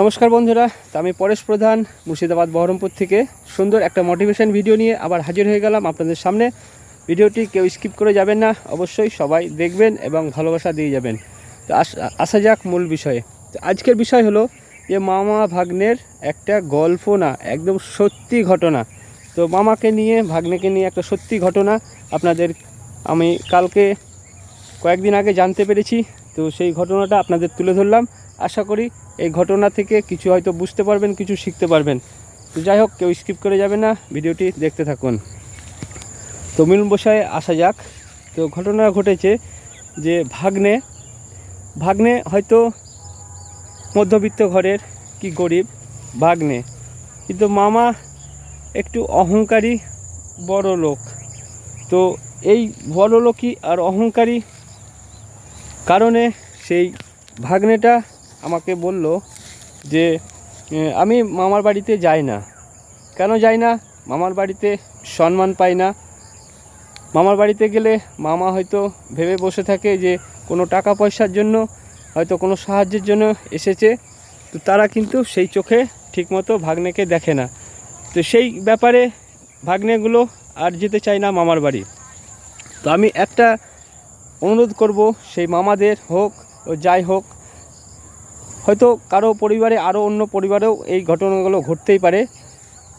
নমস্কার বন্ধুরা আমি পরেশ প্রধান, মুর্শিদাবাদ বহরমপুর থেকে। সুন্দর একটা মোটিভেশন ভিডিও নিয়ে আবার হাজির হয়ে গেলাম আপনাদের সামনে। ভিডিওটি কেউ স্কিপ করে যাবেন না, অবশ্যই সবাই দেখবেন এবং ভালোবাসা দিয়ে যাবেন। তো আসা যাক মূল বিষয়ে। তো আজকের বিষয় হলো যে মামা ভাগ্নের একটা গল্প না, একদম সত্যি ঘটনা। তো মামাকে নিয়ে, ভাগ্নেকে নিয়ে একটা সত্যি ঘটনা আপনাদের আমি কালকে কয়েকদিন আগে জানতে পেরেছি। তো সেই ঘটনাটা আপনাদের তুলে ধরলাম। আশা করি এই ঘটনা থেকে কিছু হয়তো বুঝতে পারবেন, কিছু শিখতে পারবেন। তো যাই হোক, কেউ স্কিপ করে যাবে না, ভিডিওটি দেখতে থাকুন। তো মূল বসায় আসা যাক। তো ঘটনা ঘটেছে যে ভাগ্নে ভাগ্নে হয়তো মধ্যবিত্ত ঘরের কি গরিব ভাগ্নে। কিন্তু মামা একটু অহংকারী বড় লোক। তো এই বড় লোকই আর অহংকারী কারণে সেই ভাগ্নেটা আমাকে বলল যে আমি মামার বাড়িতে যাই না। কেন যাই না? মামার বাড়িতে সম্মান পাই না। মামার বাড়িতে গেলে মামা হয়তো ভেবে বসে থাকে যে, কোনো টাকা পয়সার জন্য, হয়তো কোনো সাহায্যের জন্য এসেছে। তো তারা কিন্তু সেই চোখে ঠিকমতো ভাগ্নেকে দেখে না। তো সেই ব্যাপারে ভাগ্নেগুলো আর যেতে চায় না মামার বাড়ি। তো আমি একটা অনুরোধ করব, সেই মামাদের হোক, ও যাই হোক হয়তো কারও পরিবারে আরও অন্য পরিবারেও এই ঘটনাগুলো ঘটতেই পারে।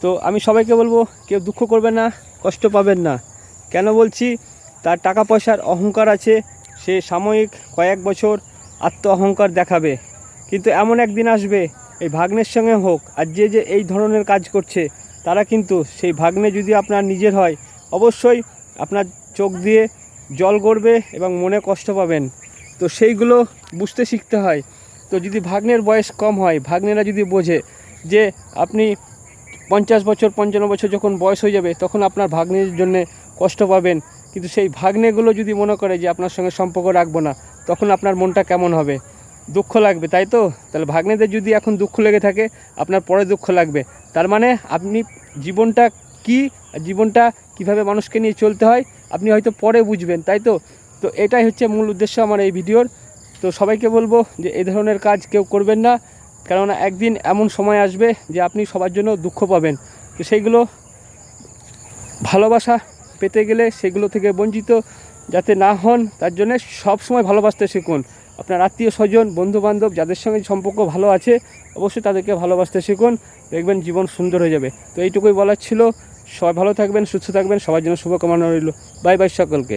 তো আমি সবাইকে বলব, কেউ দুঃখ করবেন না, কষ্ট পাবেন না। কেন বলছি? তার টাকা পয়সার অহংকার আছে, সে সাময়িক কয়েক বছর আত্ম অহংকার দেখাবে। কিন্তু এমন একদিন আসবে, এই ভাগ্নের সঙ্গে হোক, আর যে যে এই ধরনের কাজ করছে, তারা কিন্তু সেই ভাগ্নে যদি আপনার নিজের হয়, অবশ্যই আপনার চোখ দিয়ে জল গড়বে এবং মনে কষ্ট পাবেন। তো সেইগুলো বুঝতে শিখতে হয়। তো যদি ভাগ্নের বয়স কম হয়, ভাগ্নেরা যদি বোঝে যে আপনি পঞ্চাশ বছর, পঞ্চান্ন বছর যখন বয়স হয়ে যাবে, তখন আপনার ভাগ্নের জন্য কষ্ট পাবেন। কিন্তু সেই ভাগ্নেগুলো যদি মনে করে যে আপনার সঙ্গে সম্পর্ক রাখব না, তখন আপনার মনটা কেমন হবে? দুঃখ লাগবে, তাই তো? তাহলে ভাগ্নেদের যদি এখন দুঃখ লেগে থাকে, আপনার পরে দুঃখ লাগবে। তার মানে আপনি জীবনটা কি, জীবনটা কীভাবে মানুষকে নিয়ে চলতে হয়, আপনি হয়তো পরে বুঝবেন, তাই তো? তো এটাই হচ্ছে মূল উদ্দেশ্য আমার এই ভিডিওর। তো সবাইকে বলব যে এই ধরনের কাজ কেউ করবেন না, কেননা একদিন এমন সময় আসবে যে আপনি সবার জন্য দুঃখ পাবেন। তো সেইগুলো ভালোবাসা পেতে গেলে সেগুলো থেকে বঞ্চিত যাতে না হন, তার জন্য সব সময় ভালোবাসতে শিখুন। আপনার আত্মীয় স্বজন বন্ধু বান্ধব যাদের সঙ্গে সম্পর্ক ভালো আছে, অবশ্যই তাদেরকে ভালোবাসতে শিখুন, দেখবেন জীবন সুন্দর হয়ে যাবে। তো এইটুকুই বলার ছিল। সবাই ভালো থাকবেন, সুস্থ থাকবেন, সবার জন্য শুভকামনা রইল। বাই বাই সকলকে।